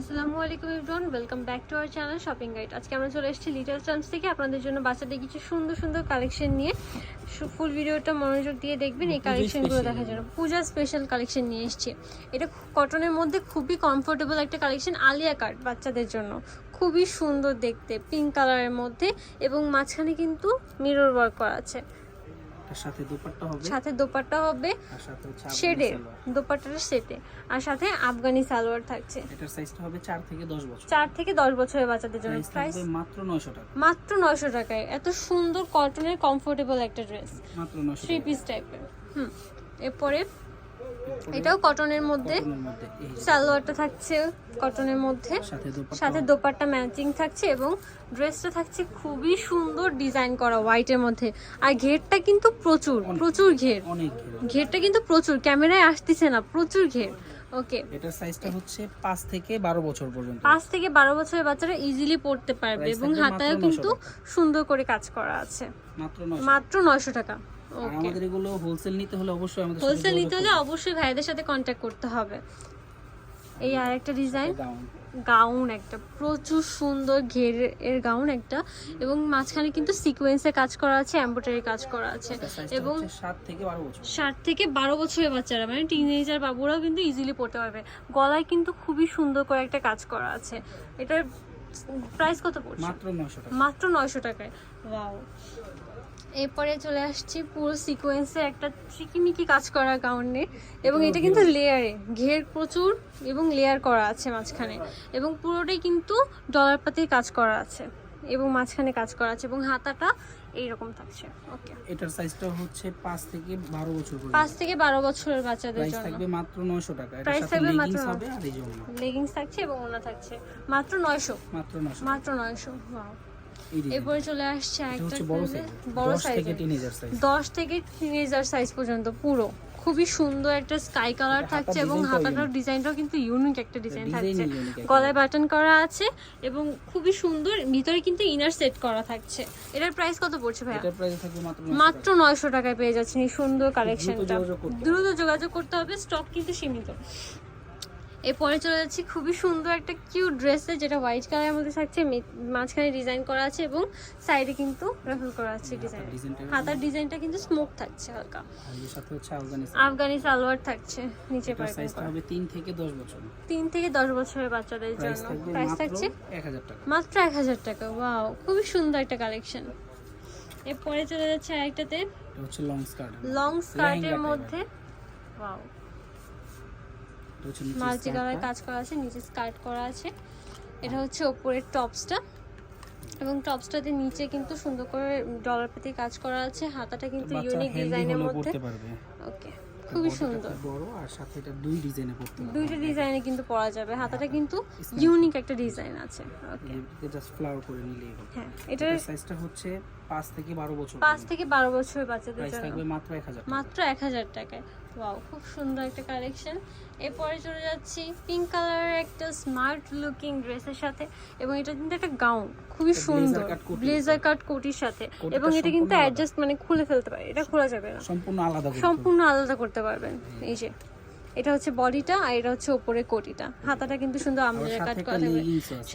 আসসালামু আলাইকুম everyone welcome back to our channel shopping guide আজকে আমরা চলে এসেছি লিটল চান্স থেকে আপনাদের জন্য বাচ্চাদের কিছু সুন্দর সুন্দর কালেকশন নিয়ে। ফুল ভিডিওটা মনোযোগ দিয়ে দেখবেন এই কালেকশনগুলো দেখার জন্য। পূজা স্পেশাল কালেকশন নিয়ে এসেছি। এটা কটনের মধ্যে খুবই কমফোর্টেবল একটা কালেকশন আলিয়া কাট বাচ্চাদের জন্য। খুবই সুন্দর দেখতে পিঙ্ক কালারের মধ্যে এবং মাঝখানে কিন্তু মিরর ওয়ার্ক করা আছে। সাথে দুপাট্টা হবে। সাথে দোপাট্টা হবে আর সাথে হচ্ছে শেডের দোপাট্টার সেটে আর সাথে আফগানি সালোয়ার থাকছে। এটার সাইজটা হবে 4 থেকে 10 বছর। চার থেকে দশ বছরের বাচ্চাদের জন্য প্রাইস মাত্র 900 টাকা। মাত্র নয়শো টাকায়। এত সুন্দর কটনের কমফোর্টেবল একটা ড্রেস মাত্র 900 থ্রি পিস টাইপের হুম। এরপরে এটাও কটনের মধ্যে। সালোয়ারটা থাকছে কটনের মধ্যে। সাথে। দোপাট্টা। ম্যাচিং থাকছে এবং ড্রেসটা থাকছে খুবই সুন্দর ডিজাইন করা হোয়াইটের মধ্যে। আর ঘেরটা কিন্তু প্রচুর প্রচুর ঘের। ঘেরটা কিন্তু প্রচুর ক্যামেরায় আসতেছে না প্রচুর ঘের। ওকে এটার সাইজটা হচ্ছে 5 থেকে 12 বছর পর্যন্ত। থেকে বারো বছরের বাচ্চারা ইজিলি পড়তে পারবে এবং হাতায়ও কিন্তু 900 টাকা। সুন্দর করে কাজ করা আছে। মাত্র 900 নয়শো টাকা। আমাদের এগুলো হোলসেল নিতে হলে অবশ্যই আমাদের হোলসেল নিতে হলে অবশ্যই ভাইদের সাথে কন্ট্যাক্ট করতে হবে। এই আর একটা ডিজাইন। গাউন একটা। প্রচুর সুন্দর ঘের এর গাউন একটা। এবং মাঝখানে কিন্তু সিকোয়েন্সে কাজ করা আছে এমব্রয়ডারি কাজ করা আছে। এবং হচ্ছে 7 থেকে 12 বছর। ষাট থেকে বারো বছরের বাচ্চারা মানে টিনেজার বাবুরাও কিন্তু ইজিলি পড়তে পারবে। গলায় কিন্তু খুবই সুন্দর করে একটা কাজ করা আছে। এটার প্রাইস কত পড়ছে? মাত্র 900 টাকা। মাত্র নয়শো টাকায়। ওয়াও এরপরে চলে আসছি পুরো সিকোয়েন্সে একটা চিকিমিকি কাজ করা গাউনে এবং এটা কিন্তু লেয়ারে ঘের প্রচুর এবং লেয়ার করা আছে মাঝখানে। এবং পুরোটাই কিন্তু ডলার পাতির কাজ করা আছে এবং মাঝখানে কাজ করা আছে এবং হাতাটা এইরকম থাকছে। ওকে এটার সাইজটা হচ্ছে 5 থেকে 12 বছর পর্যন্ত। পাঁচ থেকে বারো বছরের বাচ্চাদের প্রাইস জন্য। থাকবে মাত্র 900 টাকা। সাথে থাকবে মাত্র হবে আর এই যে ওড়না। লেগিংস থাকছে এবং ওনা থাকছে। মাত্র নয়শো। মাত্র 900 মাত্র নয়শো ওয়াও এই ডিজাইন এরপরে চলে আসছে একটা বড় সাইজ বড় 10 থেকে সাইজের টিনেজার সাইজ দশ থেকে টিনেজার সাইজ পর্যন্ত পুরো। খুবই সুন্দর একটা স্কাই কালার থাকছে এবং হাতাটার। ডিজাইনটাও কিন্তু ইউনিক একটা ডিজাইন থাকছে। গলায় বাটন করা আছে এবং খুবই সুন্দর ভিতরে কিন্তু ইনার সেট করা থাকছে। এটার প্রাইস কত পড়ছে ভাইয়া? এটার প্রাইস থাকবে মাত্র 900 নয়শো টাকায় পেয়ে যাচ্ছেন এই সুন্দর কালেকশনটা। দ্রুত যোগাযোগ করতে হবে স্টক কিন্তু সীমিত। এরপরে চলে যাচ্ছি খুবই সুন্দর একটা কিউট ড্রেসে যেটা হোয়াইট কালারের মধ্যে থাকছে মাঝখানে ডিজাইন করা আছে এবং সাইডে কিন্তু রাফেল করা আছে ডিজাইন হাতার ডিজাইনটা কিন্তু স্মোক থাকছে হালকা। আফগানি সালোয়ার থাকছে নিচে হবে 3 থেকে 10 বছর। তিন থেকে দশ বছরের বাচ্চাদের জন্য। প্রাইস থাকছে 1000 টাকা। মাত্র এক হাজার টাকা। ওয়াও খুবই সুন্দর একটা কালেকশন এরপরে চলে যাচ্ছে আরেকটাতে এটা হচ্ছে লং স্কার্ট লং স্কার্টের মধ্যে। Wow multi colour. কাজ করা আছে নিচে স্কার্ট করা আছে। এটা হচ্ছে ওপরের টপসটা। এবং টপসটাতে নিচে কিন্তু সুন্দর করে ডলার পেতে কাজ করা আছে। হাতাটা কিন্তু ইউনিক ডিজাইনের মধ্যে। ওকে খুবই সুন্দর। বড় আর সাথে এটা দুই ডিজাইনে পড়তে পারবে। দুইটা ডিজাইনে কিন্তু পরা যাবে। হাতাটা কিন্তু ইউনিক একটা ডিজাইন আছে। ওকে জাস্ট ফ্লাওয়ার করে হবে। হ্যাঁ এটার সাইজটা হচ্ছে 5 থেকে 12 বছর পাঁচ থেকে বারো বছরের বাচ্চাদের জন্য। থাকবে মাত্র 1000 টাকা। মাত্র এক হাজার টাকায়। ওয়াও খুব সুন্দর একটা কালেকশন এরপরে চলে যাচ্ছি পিঙ্ক কালারের একটা স্মার্ট লুকিং ড্রেসের সাথে এবং এটা কিন্তু একটা গাউন খুবই সুন্দর। ব্লেজার কাট কোটির সাথে। এবং এটা কিন্তু অ্যাডজাস্ট মানে খুলে ফেলতে পারে এটা খোলা যাবে না। সম্পূর্ণ আলাদা সম্পূর্ণ আলাদা করতে পারবেন। এই যে এটা হচ্ছে বডিটা আর এটা হচ্ছে উপরে কোটিটা। হাতাটা কিন্তু সুন্দর সাথে কাট করা থাকবে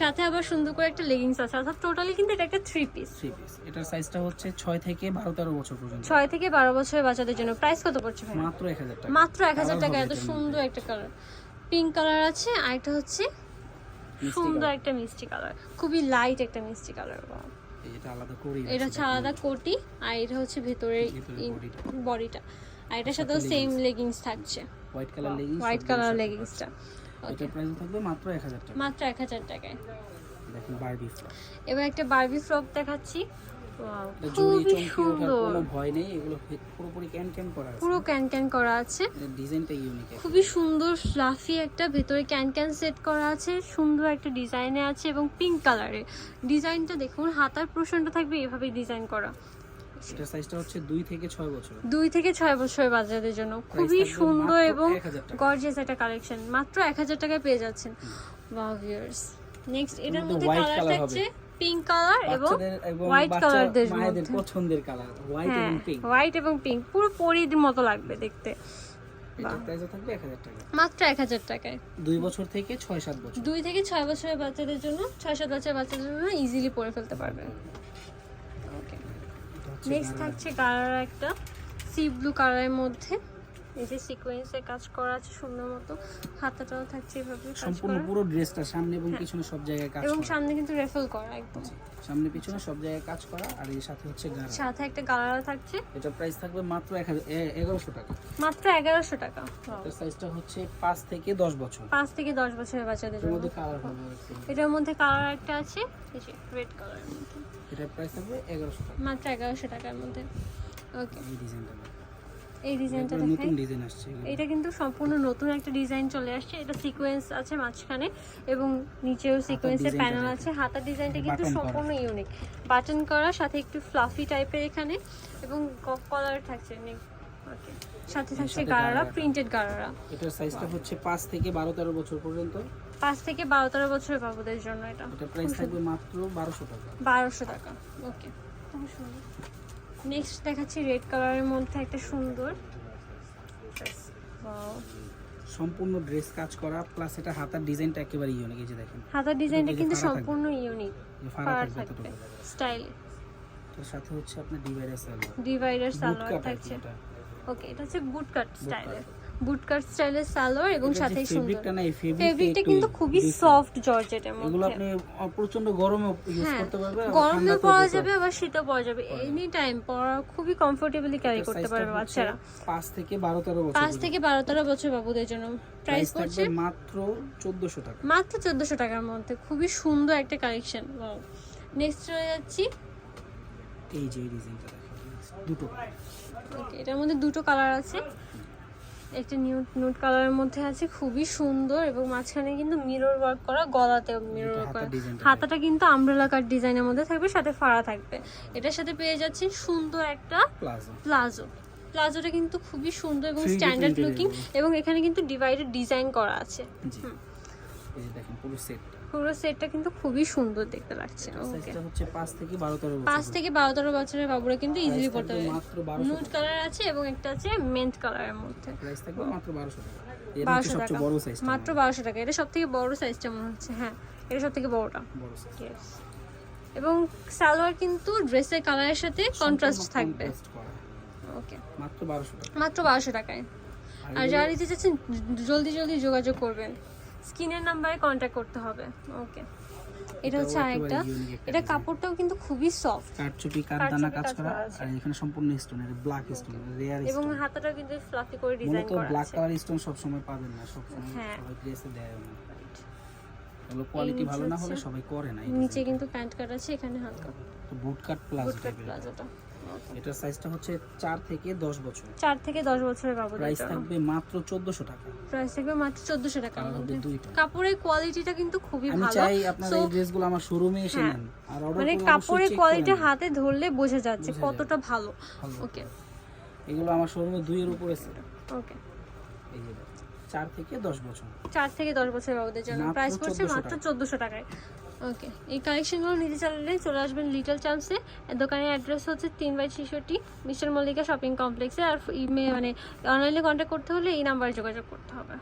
সাথে আবার সুন্দর করে একটা লেগিংস আছে। অর্থাৎ টোটালি কিন্তু এটা একটা থ্রি পিস থ্রি পিস এটার সাইজটা হচ্ছে 6 থেকে 12 13 বছর পর্যন্ত। ছয় থেকে বারো বছরের বাচ্চাদের জন্য। প্রাইস কত পড়ছে ভাই? মাত্র 1000 টাকা। মাত্র এক হাজার Colour টাকা। এত সুন্দর একটা কালার পিঙ্ক কালার আছে আর এটা হচ্ছে সুন্দর একটা মিষ্টি কালার খুবই লাইট একটা মিষ্টি কালার। এটা আলাদা করে এটা হচ্ছে আলাদা কোটি আর এটা হচ্ছে ভেতরে ভেতরের বডিটা। আর এটার সাথেও সেম লেগিংস থাকছে। White colour leggings white colour লেগিংসটা এটার প্রাইস থাকবে মাত্র 1000 টাকা। মাত্র এক হাজার টাকায়। দেখেন বারবি ফ্রক এবার একটা বারবি ফ্রক দেখাচ্ছি। খুবই সুন্দর কোনো ভয় নেই এগুলো পুরোপুরি ক্যান ক্যান করা আছে। পুরো ক্যান ক্যান করা আছে। ডিজাইনটা ইউনিক খুবই সুন্দর ফ্লাফি একটা ভেতরে ক্যান ক্যান সেট করা আছে সুন্দর একটা ডিজাইনে আছে এবং পিঙ্ক কালারে ডিজাইনটা দেখুন হাতার পোর্শনটা থাকবে এভাবে ডিজাইন করা। এটার সাইজটা হচ্ছে 2 থেকে 6 বছর। দুই থেকে ছয় বছরের বাচ্চাদের জন্য খুবই সুন্দর এবং 1000 গর্জিয়াস একটা কালেকশন মাত্র এক হাজার টাকায় পেয়ে যাচ্ছেন। ওয়াও ভিউয়ার্স নেক্সট এটার মধ্যে কালার থাকছে পিঙ্ক কালার এবং হোয়াইট কালারদের মায়েদের পছন্দের কালার হোয়াইট হ্যাঁ এবং পিঙ্ক হোয়াইট এবং পিঙ্ক পুরো পরির মতো লাগবে দেখতে। মাত্র এক হাজার টাকায়। দুই বছর থেকে ছয় সাত বছর। দুই থেকে ছয় বছরের বাচ্চাদের জন্য ছয় সাত বছরের বাচ্চাদের জন্য ইজিলি পরে ফেলতে পারবে ওকে এটা হচ্ছে নেক্সট থাকছে কালার একটা সি ব্লু কালারের মধ্যে। এই যে সিকোয়েন্সে কাজ করা আছে সুন্দর মতো হাতাটাও থাকছে এভাবে সম্পূর্ণ পুরো ড্রেসটা সামনে এবং পিছনে সব জায়গায় কাজ এবং সামনে কিন্তু রেফেল করা একদম। সামনে পিছনে সব জায়গায় কাজ করা আর এর সাথে হচ্ছে গাড়া। সাথে একটা কালার থাকছে। এটা প্রাইস থাকবে মাত্র এক হাজার এ- এগারোশো টাকা। মাত্র এগারোশো টাকা। Wow. এটার সাইজটা হচ্ছে পাঁচ থেকে দশ বছর। পাঁচ থেকে দশ বছরের বাচ্চাদের জন্য মধ্যে কালার হবে এটার মধ্যে কালার একটা আছে এই যে রেড কালারের মধ্যে। এটার প্রাইস থাকবে এগারোশো টাকা। মাত্র এগারোশো টাকার মধ্যে। ওকে এই ডিজাইনটা দেখো। এই ডিজাইনটা দেখাই নতুন ডিজাইন আসছে এটা কিন্তু সম্পূর্ণ নতুন একটা ডিজাইন চলে আসছে। এটা সিকোয়েন্স আছে মাঝখানে এবং নিচেও সিকোয়েন্সের প্যানেল আছে। হাতার ডিজাইনটা কিন্তু সম্পূর্ণ ইউনিক বাটন করা সাথে একটু ফ্লাফি টাইপের এখানে এবং কলার থাকছে নেক-. সাথে থাকছে সাথে গারারা। প্রিন্টেড গারারা। এটার সাইজটা হচ্ছে পাঁচ থেকে বারো তেরো বছর পর্যন্ত। পাঁচ থেকে বারো তেরো বছরের বাবুদের জন্য এটা। এটার প্রাইস থাকবে মাত্র বারোশো টাকা। বারোশো টাকা। ওকে নেক্সট দেখাচ্ছি রেড কালারের মধ্যে একটা সুন্দর। সম্পূর্ণ ড্রেস কাজ করা প্লাস এটা হাতার ডিজাইনটা একেবারে ইউনিক এই যে দেখেন। হাতার ডিজাইনটা কিন্তু সম্পূর্ণ ইউনিক থাকবে থাকবে স্টাইল তার সাথে হচ্ছে আপনার ডিভাইডার সালোয়ার ডিভাইডার সালোয়ার থাকছে। ওকে এটা হচ্ছে বুট কাট স্টাইলের বুট কাট স্টাইলের সালোয়ার এবং সাথে সুন্দর। ফেব্রিকটা কিন্তু খুবই সফট জর্জেটের এগুলো আপনি প্রচণ্ড গরমে ইউজ হ্যাঁ করতে পারবেন ঠান্ডাতেও পরা যাবে আবার শীতেও পরা যাবে। এনি টাইম পরা খুবই কমফোর্টেবলি ক্যারি করতে পারবে বাচ্চারা। পাঁচ থেকে বারো তেরো বছর পাঁচ থেকে বারো তেরো বছর বাবুদের জন্য। প্রাইস পড়ছে মাত্র চোদ্দশো টাকা। মাত্র চোদ্দশো টাকার মধ্যে। খুবই সুন্দর একটা কালেকশন নেক্সট চলে যাচ্ছি। এই যে ডিজাইনটা দেখো দুটো। ওকে এটার মধ্যে দুটো কালার আছে। একটা নিউট নুট কালারের মধ্যে আছে খুবই সুন্দর এবং মাঝখানে কিন্তু মিরর ওয়ার্ক করা গলাতেও মিরর ওয়ার্ক করা। হাতাটা কিন্তু আমব্রেলা কাট ডিজাইনের মধ্যে থাকবে সাথে ফাড়া থাকবে। এটার সাথে পেয়ে যাচ্ছেন সুন্দর একটা প্লাজো প্লাজো প্লাজোটা কিন্তু খুবই সুন্দর এবং স্ট্যান্ডার্ড লুকিং এবং এখানে কিন্তু ডিভাইডেড ডিজাইন করা আছে। জি। এই দেখেন পুরো সেটটা পুরো সেটটা কিন্তু খুবই সুন্দর দেখতে লাগছে। ওকে হচ্ছে পাঁচ থেকে বারো তেরো বছর পাঁচ থেকে বারো তেরো বছরের বাবুরা কিন্তু ইজিলি পড়তে পারবে। মাত্র বারোশো নুট কালার আছে এবং একটা আছে মেন্ট কালারের মধ্যে। প্রাইস থাকবে মাত্র বারোশো টাকা। এর সবচেয়ে বড় সাইজ মাত্র বারোশো টাকা। এটা সব থেকে বড় সাইজটা মনে হচ্ছে হ্যাঁ। এটা সব থেকে বড়টা। বড় সাইজ এবং সালোয়ার কিন্তু ড্রেসের কালারের সাথে কন্ট্রাস্ট থাকবে। ওকে মাত্র বারোশো টাকা। মাত্র বারোশো টাকায়। আর যারা নিতে চাচ্ছেন জলদি জলদি যোগাযোগ করবেন। স্ক্রিনের নাম্বারে কন্ট্যাক্ট করতে হবে। ওকে এটা হচ্ছে আরেকটা। এটা কাপড়টাও কিন্তু খুবই সফট কারচুপি কাঠদানা কারচুপি কাজ করা আর এখানে সম্পূর্ণ স্টোন এটা ব্ল্যাক স্টোন রেয়ার এবং হাতাটা কিন্তু ফ্লাফি করে ডিজাইন করা ব্ল্যাক কালার স্টোন সব সময় পাবেন না সব সময় হ্যাঁ। সবাই ড্রেসে দেয় না। এগুলো কোয়ালিটি ভালো না হলে সবাই করে না নিচে কিন্তু প্যান্ট কাট আছে এখানে হালকা। বুট কাট প্লাজো বুট কাট প্লাজোটা এটার সাইজটা হচ্ছে চার থেকে দশ বছর। চার থেকে দশ বছরের বাবুদের প্রাইস থাকবে মাত্র চোদ্দশো টাকা। প্রাইস থাকবে মাত্র চোদ্দশো টাকা। মধ্যে দুইটা। কাপড়ের কোয়ালিটিটা কিন্তু খুবই ভালো। আমি চাই আপনার এই ড্রেসগুলো আমার শোরুমে এসে হ্যাঁ। নেন। আর অর্ডার মানে কাপড়ের কোয়ালিটি হাতে ধরলে বোঝা যাচ্ছে কতটা ভালো। ওকে এগুলো আমার শোরুমে দুইয়ের উপরে সেট ওকে এই যে দেখেন, চার থেকে দশ বছর। চার থেকে দশ বছর বাবুদের জন্য প্রাইস পড়ছে মাত্র টাকা। চোদ্দশো টাকায়। ওকে এই কালেকশনগুলো নিজে চাইলে চলে আসবেন লিটল চান্সে দোকানের অ্যাড্রেস হচ্ছে তিন বাই ছেষট্টি, মিস্টার মল্লিকা শপিং কমপ্লেক্সে আর মানে অনলাইনে কন্ট্যাক্ট করতে হলে এই নাম্বারে যোগাযোগ করতে হবে।